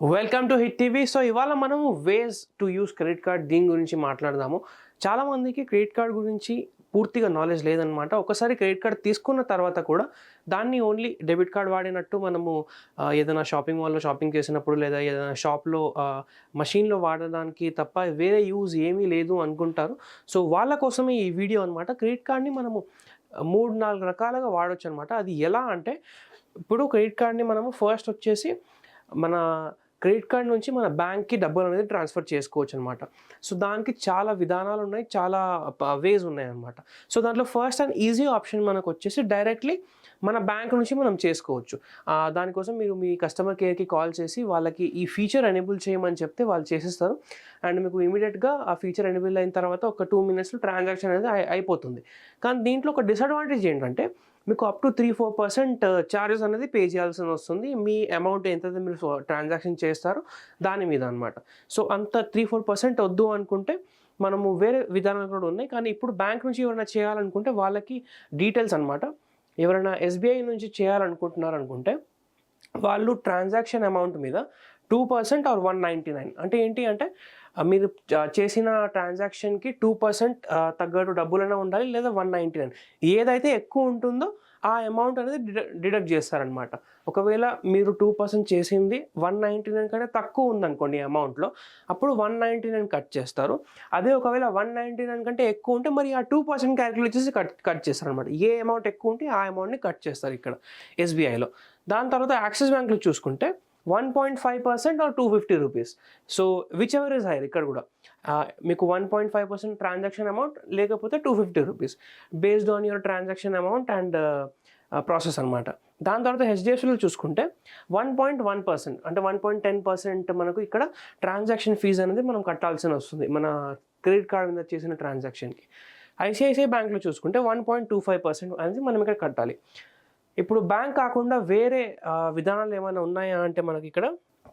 Welcome to Hit TV so ఇవాళ మనం ways to use credit card దీని గురించి మాట్లాడదాము. చాలా మందికి క్రెడిట్ కార్డ్ గురించి పూర్తిగా నాలెడ్జ్ లేదనమాట ఒకసారి క్రెడిట్ కార్డ్ తీసుకున్న తర్వాత కూడా దాన్ని ఓన్లీ డెబిట్ కార్డ్ వాడినట్టు మనము ఏదైనా షాపింగ్ మాల్లో షాపింగ్ చేసినప్పుడు లేదా ఏదైనా షాప్లో మషీన్లో వాడడానికి తప్ప వేరే యూజ్ ఏమీ లేదు అనుకుంటారు. సో వాళ్ళ కోసమే ఈ వీడియో అనమాట క్రెడిట్ కార్డ్ని మనము మూడు నాలుగు రకాలుగా వాడవచ్చు అనమాట అది ఎలా అంటే ఇప్పుడు క్రెడిట్ కార్డ్ని మనము ఫస్ట్ వచ్చేసి మన క్రెడిట్ కార్డ్ నుంచి మన బ్యాంక్కి డబ్బులు అనేది ట్రాన్స్ఫర్ చేసుకోవచ్చు అనమాట సో దానికి చాలా విధానాలు ఉన్నాయి చాలా వేస్ ఉన్నాయి అనమాట సో దాంట్లో ఫస్ట్ అండ్ ఈజీ ఆప్షన్ మనకు వచ్చేసి డైరెక్ట్లీ మన బ్యాంక్ నుంచి మనం చేసుకోవచ్చు. దానికోసం మీరు మీ కస్టమర్ కేర్కి కాల్ చేసి వాళ్ళకి ఈ ఫీచర్ ఎనేబుల్ చేయమని చెప్తే వాళ్ళు చేసేస్తారు. అండ్ మీకు ఇమీడియట్గా ఆ ఫీచర్ ఎనేబుల్ అయిన తర్వాత ఒక టూ మినిట్స్లో ట్రాన్సాక్షన్ అనేది అయిపోతుంది. కానీ దీంట్లో ఒక డిసడ్వాంటేజ్ ఏంటంటే మీకు up to three four percent charges అనేది పే చేయాల్సి వస్తుంది. మీ అమౌంట్ ఎంత మీరు ట్రాన్సాక్షన్ చేస్తారో దాని మీద అనమాట సో అంత త్రీ ఫోర్ పర్సెంట్ వద్దు అనుకుంటే మనము వేరే విధానాలు కూడా ఉన్నాయి. కానీ ఇప్పుడు బ్యాంక్ నుంచి ఎవరైనా చేయాలనుకుంటే వాళ్ళకి డీటెయిల్స్ అనమాట ఎవరైనా ఎస్బీఐ నుంచి చేయాలనుకుంటున్నారు అనుకుంటే వాళ్ళు ట్రాన్సాక్షన్ అమౌంట్ మీద two percent or one ninety nine అంటే ఏంటి అంటే మీరు చేసిన ట్రాన్సాక్షన్కి టూ పర్సెంట్ తగ్గట్టు డబ్బులైనా ఉండాలి లేదా వన్ నైంటీ నైన్ ఏదైతే ఎక్కువ ఉంటుందో ఆ అమౌంట్ అనేది డిడక్ట్ చేస్తారనమాట ఒకవేళ మీరు టూ పర్సెంట్ చేసింది వన్ నైంటీ నైన్ కంటే తక్కువ ఉందనుకోండి అమౌంట్లో అప్పుడు వన్ నైంటీ నైన్ కట్ చేస్తారు. అదే ఒకవేళ వన్ నైంటీ నైన్ కంటే ఎక్కువ ఉంటే మరి ఆ టూ పర్సెంట్ క్యాలిక్యులేట్ చేసి కట్ కట్ చేస్తారు అనమాట ఏ అమౌంట్ ఎక్కువ ఉంటే ఆ అమౌంట్ని కట్ చేస్తారు ఇక్కడ ఎస్బీఐలో దాని తర్వాత యాక్సిస్ బ్యాంక్లో చూసుకుంటే one point five percent or two fifty rupees so whichever is higher ఇక్కడ కూడా. మీకు one point five percent transaction amount లేకపోతే two fifty rupees based on your transaction amount and process అనమాట దాని తర్వాత హెచ్డిఎఫ్సిలో చూసుకుంటే వన్ పాయింట్ వన్ పర్సెంట్ అంటే వన్ పాయింట్ టెన్ పర్సెంట్ మనకు ఇక్కడ ట్రాన్సాక్షన్ ఫీజు అనేది మనం కట్టాల్సి వస్తుంది. మన క్రెడిట్ కార్డు మీద చేసిన ట్రాన్సాక్షన్కి ఐసిఐసిఐ బ్యాంక్లో చూసుకుంటే one point two five percent అనేది మనం ఇక్కడ కట్టాలి. ఇప్పుడు బ్యాంక్ కాకుండా వేరే విధానాలు ఏమైనా ఉన్నాయా అంటే మనకి ఇక్కడ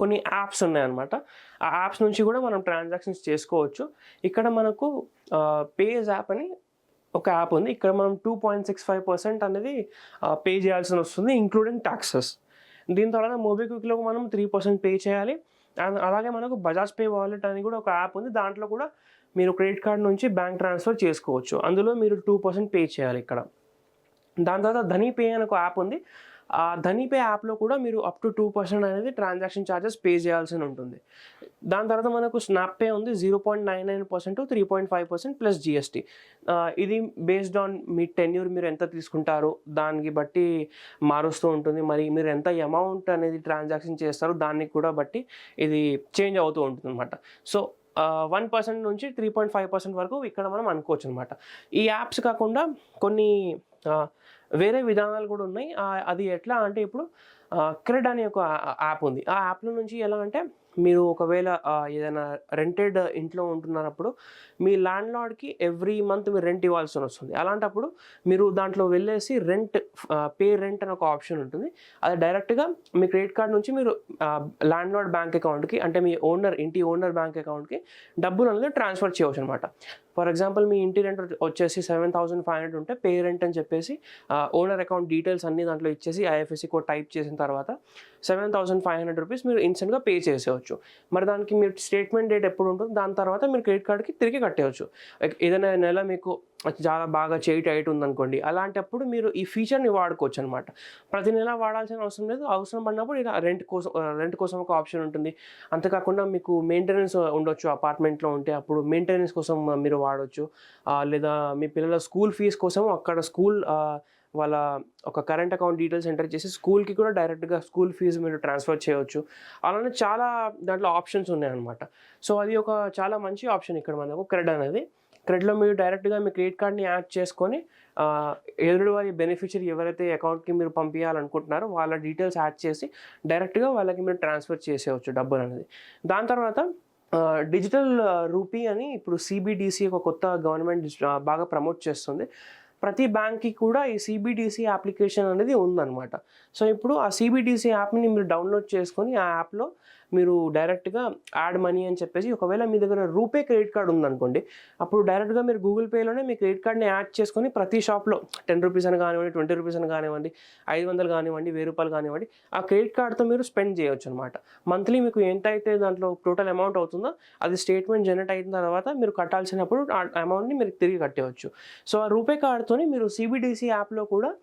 కొన్ని యాప్స్ ఉన్నాయన్నమాట. ఆ యాప్స్ నుంచి కూడా మనం ట్రాన్సాక్షన్స్ చేసుకోవచ్చు. ఇక్కడ మనకు పేజ్ యాప్ అని ఒక యాప్ ఉంది. ఇక్కడ మనం two point six five percent అనేది పే చేయాల్సి వస్తుంది ఇంక్లూడింగ్ ట్యాక్సెస్ దీని తర్వాత మోబిక్విక్లో మనం త్రీ పర్సెంట్ పే చేయాలి. అండ్ అలాగే మనకు బజాజ్ పే వాలెట్ అని కూడా ఒక యాప్ ఉంది. దాంట్లో కూడా మీరు క్రెడిట్ కార్డ్ నుంచి బ్యాంక్ ట్రాన్స్ఫర్ చేసుకోవచ్చు. అందులో మీరు టూ పర్సెంట్ పే చేయాలి ఇక్కడ. దాని తర్వాత ధనీ పే అని ఒక యాప్ ఉంది. ఆ ధనీ పే యాప్లో కూడా మీరు అప్ టు టూ పర్సెంట్ అనేది ట్రాన్సాక్షన్ ఛార్జెస్ పే చేయాల్సి ఉంటుంది. దాని తర్వాత మనకు స్నాప్ పే ఉంది zero point nine nine percent three point five percent plus GST ఇది బేస్డ్ ఆన్ మీ టెన్యూర్ మీరు ఎంత తీసుకుంటారో దానికి బట్టి మారుస్తూ ఉంటుంది. మరి మీరు ఎంత అమౌంట్ అనేది ట్రాన్సాక్షన్ చేస్తారో దానికి కూడా బట్టి ఇది చేంజ్ అవుతూ ఉంటుంది అనమాట సో వన్ పర్సెంట్ నుంచి త్రీ పాయింట్ ఫైవ్ పర్సెంట్ వరకు ఇక్కడ మనం అనుకోవచ్చు అనమాట ఈ యాప్స్ కాకుండా కొన్ని వేరే విధానాలు కూడా ఉన్నాయి. అది ఎట్లా అంటే ఇప్పుడు క్రెడ్ అనే ఒక యాప్ ఉంది. ఆ యాప్లో నుంచి ఎలా అంటే మీరు ఒకవేళ ఏదైనా రెంటెడ్ ఇంట్లో ఉంటున్నప్పుడు మీ ల్యాండ్ లార్డ్కి ఎవ్రీ మంత్ మీరు రెంట్ ఇవ్వాల్సి వస్తుంది అలాంటప్పుడు మీరు దాంట్లో వెళ్ళేసి రెంట్ పే రెంట్ అని ఒక ఆప్షన్ ఉంటుంది. అది డైరెక్ట్గా మీ క్రెడిట్ కార్డ్ నుంచి మీరు ల్యాండ్ లార్డ్ బ్యాంక్ అకౌంట్కి అంటే మీ ఓనర్ ఇంటి ఓనర్ బ్యాంక్ అకౌంట్కి డబ్బులు అనేది ట్రాన్స్ఫర్ చేయవచ్చు అనమాట ఫర్ ఎగ్జాంపుల్ మీ ఇంటి రెంట్ వచ్చేసి సెవెన్ థౌసండ్ ఫైవ్ హండ్రెడ్ ఉంటే పే రెంట్ అని చెప్పేసి ఓనర్ అకౌంట్ డీటెయిల్స్ అన్ని దాంట్లో ఇచ్చేసి ఐఎఫ్ఎస్సి కోడ్ టైప్ చేసిన తర్వాత seven thousand five hundred rupees మీరు ఇన్స్టెంట్గా పే చేసేయచ్చు. మరి దానికి మీరు స్టేట్మెంట్ డేట్ ఎప్పుడు ఉంటుంది దాని తర్వాత మీరు క్రెడిట్ కార్డ్కి తిరిగి కట్టేయచ్చు. ఏదైనా నెల మీకు చాలా బాగా చేయి టైట్ ఉందనుకోండి అలాంటప్పుడు మీరు ఈ ఫీచర్ని వాడుకోవచ్చు అనమాట ప్రతి నెల వాడాల్సిన అవసరం లేదు. అవసరం పడినప్పుడు ఇలా రెంట్ కోసం రెంట్ కోసం ఒక ఆప్షన్ ఉంటుంది. అంతేకాకుండా మీకు మెయింటెనెన్స్ ఉండొచ్చు అపార్ట్మెంట్లో ఉంటే అప్పుడు మెయింటెనెన్స్ కోసం మీరు వాడవచ్చు లేదా మీ పిల్లల స్కూల్ ఫీజు కోసం అక్కడ స్కూల్ వాళ్ళ ఒక కరెంట్ అకౌంట్ డీటెయిల్స్ ఎంటర్ చేసి స్కూల్కి కూడా డైరెక్ట్గా స్కూల్ ఫీజు మీరు ట్రాన్స్ఫర్ చేయవచ్చు అలానే చాలా దాంట్లో ఆప్షన్స్ ఉన్నాయన్నమాట. సో అది ఒక చాలా మంచి ఆప్షన్ ఇక్కడ మనకు క్రెడ్ అనేది. క్రెడ్లో మీరు డైరెక్ట్గా మీ క్రెడిట్ కార్డ్ని యాడ్ చేసుకొని ఎదురు వారి బెనిఫిషరీ ఎవరైతే అకౌంట్కి మీరు పంపించాలనుకుంటున్నారో వాళ్ళ డీటెయిల్స్ యాడ్ చేసి డైరెక్ట్గా వాళ్ళకి మీరు ట్రాన్స్ఫర్ చేసేయచ్చు డబ్బులు అనేది దాని తర్వాత డిజిటల్ రూపీ అని ఇప్పుడు సిబిడిసి ఒక కొత్త గవర్నమెంట్ బాగా ప్రమోట్ చేస్తుంది. ప్రతి బ్యాంక్కి కూడా ఈ సిబిడిసి అప్లికేషన్ అనేది ఉందన్నమాట. సో ఇప్పుడు ఆ సిబిడిసి యాప్ని మీరు డౌన్లోడ్ చేసుకొని ఆ యాప్లో మీరు డైరెక్ట్గా యాడ్ మనీ అని చెప్పేసి ఒకవేళ మీ దగ్గర రూపే క్రెడిట్ కార్డ్ ఉందనుకోండి అప్పుడు డైరెక్ట్గా మీరు గూగుల్ పేలోనే మీ క్రెడిట్ కార్డ్ని యాడ్ చేసుకొని ప్రతి షాప్లో టెన్ రూపీస్ అని కానివ్వండి ట్వంటీ రూపీస్ అని కానివ్వండి ఐదు వందలు కానివ్వండి వెయ్యి రూపాయలు కానివ్వండి ఆ క్రెడిట్ కార్డ్తో మీరు స్పెండ్ చేయొచ్చు అనమాట మంత్లీ మీకు ఎంత అయితే దాంట్లో టోటల్ అమౌంట్ అవుతుందో అది స్టేట్మెంట్ జనరేట్ అయిన తర్వాత మీరు కట్టాల్సినప్పుడు ఆ అమౌంట్ని మీరు తిరిగి కట్టేయచ్చు. సో ఆ రూపే కార్డ్తో మీరు సిబిడిసి యాప్లో కూడా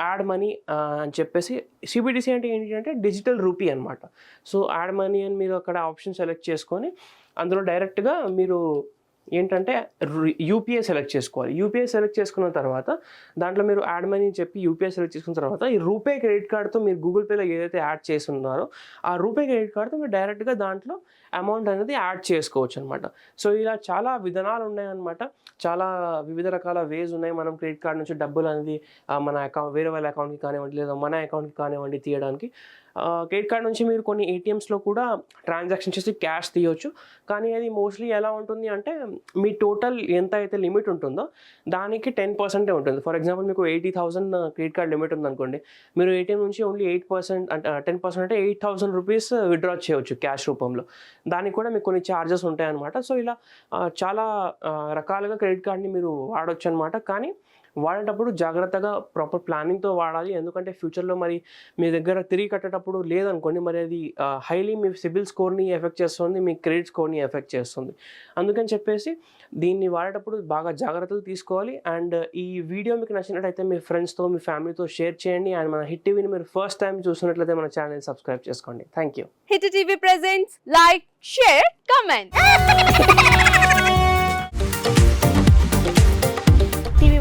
యాడ్ మనీ అని చెప్పేసి సిబిడిసి అంటే ఏంటి అంటే డిజిటల్ రూపీ అనమాట సో యాడ్ మనీ అని మీరు అక్కడ ఆప్షన్ సెలెక్ట్ చేసుకొని అందులో డైరెక్ట్గా మీరు ఏంటంటే యూపీఐ సెలెక్ట్ చేసుకోవాలి. యూపీఐ సెలెక్ట్ చేసుకున్న తర్వాత దాంట్లో మీరు యాడ్ మనీ అని చెప్పి యూపీఐ సెలెక్ట్ చేసుకున్న తర్వాత ఈ రూపే క్రెడిట్ కార్డ్తో మీరు గూగుల్ పేలో ఏదైతే యాడ్ చేస్తున్నారో ఆ రూపే క్రెడిట్ కార్డ్తో మీరు డైరెక్ట్గా దాంట్లో అమౌంట్ అనేది యాడ్ చేసుకోవచ్చు అనమాట సో ఇలా చాలా విధానాలు ఉన్నాయన్నమాట. చాలా వివిధ రకాల వేస్ ఉన్నాయి. మనం క్రెడిట్ కార్డ్ నుంచి డబ్బులు అనేది మన అకౌంట్ వేరే వాళ్ళ అకౌంట్కి కానివ్వండి లేదా మన అకౌంట్కి కానివ్వండి తీయడానికి. క్రెడిట్ కార్డ్ నుంచి మీరు కొన్ని ఏటీఎమ్స్లో కూడా ట్రాన్సాక్షన్ చేసి క్యాష్ తీయవచ్చు కానీ అది మోస్ట్లీ ఎలా ఉంటుంది అంటే మీ టోటల్ ఎంత అయితే లిమిట్ ఉంటుందో దానికి టెన్ పర్సెంటే ఉంటుంది. ఫర్ ఎగ్జాంపుల్ మీకు eighty thousand credit card limit ఉందనుకోండి మీరు ఏటీఎం నుంచి ఓన్లీ ఎయిట్ పర్సెంట్ అంటే టెన్ పర్సెంట్ అంటే ఎయిట్ థౌసండ్ రూపీస్ విడ్రా చేయొచ్చు క్యాష్ రూపంలో. దానికి కూడా మీకు కొన్ని ఛార్జెస్ ఉంటాయన్నమాట. సో ఇలా చాలా రకాలుగా క్రెడిట్ కార్డ్ని మీరు వాడొచ్చు అనమాట కానీ వాడేటప్పుడు జాగ్రత్తగా ప్రాపర్ ప్లానింగ్తో వాడాలి. ఎందుకంటే ఫ్యూచర్లో మరి మీ దగ్గర తిరిగి కట్టేటప్పుడు లేదనుకోండి మరి అది హైలీ మీ సిబిల్ స్కోర్ని ఎఫెక్ట్ చేస్తుంది మీ క్రెడిట్ స్కోర్ని ఎఫెక్ట్ చేస్తుంది. అందుకని చెప్పేసి దీన్ని వాడేటప్పుడు బాగా జాగ్రత్తలు తీసుకోవాలి. అండ్ ఈ వీడియో మీకు నచ్చినట్టయితే మీ ఫ్రెండ్స్తో మీ ఫ్యామిలీతో షేర్ చేయండి. అండ్ మన హిట్ టీవీని మీరు ఫస్ట్ టైం చూసినట్లయితే మన ఛానల్ సబ్స్క్రైబ్ చేసుకోండి. Thank you Hit TV presents like share comment